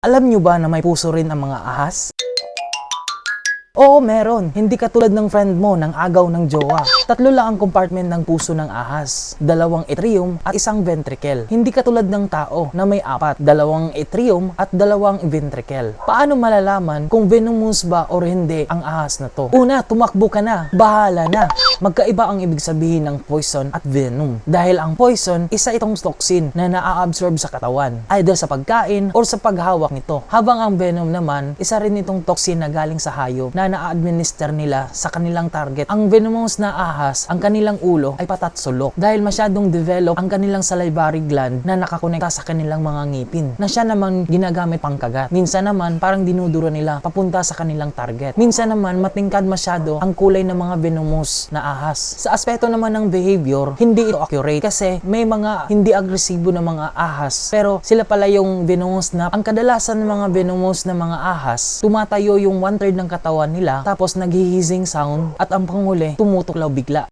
Alam nyo ba na may puso rin ang mga ahas? Oo, meron. Hindi katulad ng friend mo ng agaw ng jowa. Tatlo lang ang compartment ng puso ng ahas. Dalawang atrium at isang ventricle. Hindi katulad ng tao na may apat. Dalawang atrium at dalawang ventricle. Paano malalaman kung venomous ba or hindi ang ahas na to? Una, tumakbo ka na. Bahala na. Magkaiba ang ibig sabihin ng poison at venom. Dahil ang poison, isa itong toxin na naa-absorb sa katawan. Either sa pagkain or sa paghawak nito. Habang ang venom naman, isa rin itong toxin na galing sa hayop na na-administer nila sa kanilang target. Ang venomous na ahas, ang kanilang ulo ay patat sulok dahil masyadong develop ang kanilang salivary gland na nakakonekta sa kanilang mga ngipin na siya naman ginagamit pangkagat. Minsan naman parang dinuduro nila papunta sa kanilang target. Minsan naman matingkad masyado ang kulay ng mga venomous na ahas. Sa aspeto naman ng behavior, hindi ito accurate kasi may mga hindi agresibo na mga ahas pero sila pala yung venomous na ang kadalasan ng mga venomous na mga ahas tumatayo yung one third ng katawan nila tapos naghihizing sound at ang panghuli tumutuklaw bigla.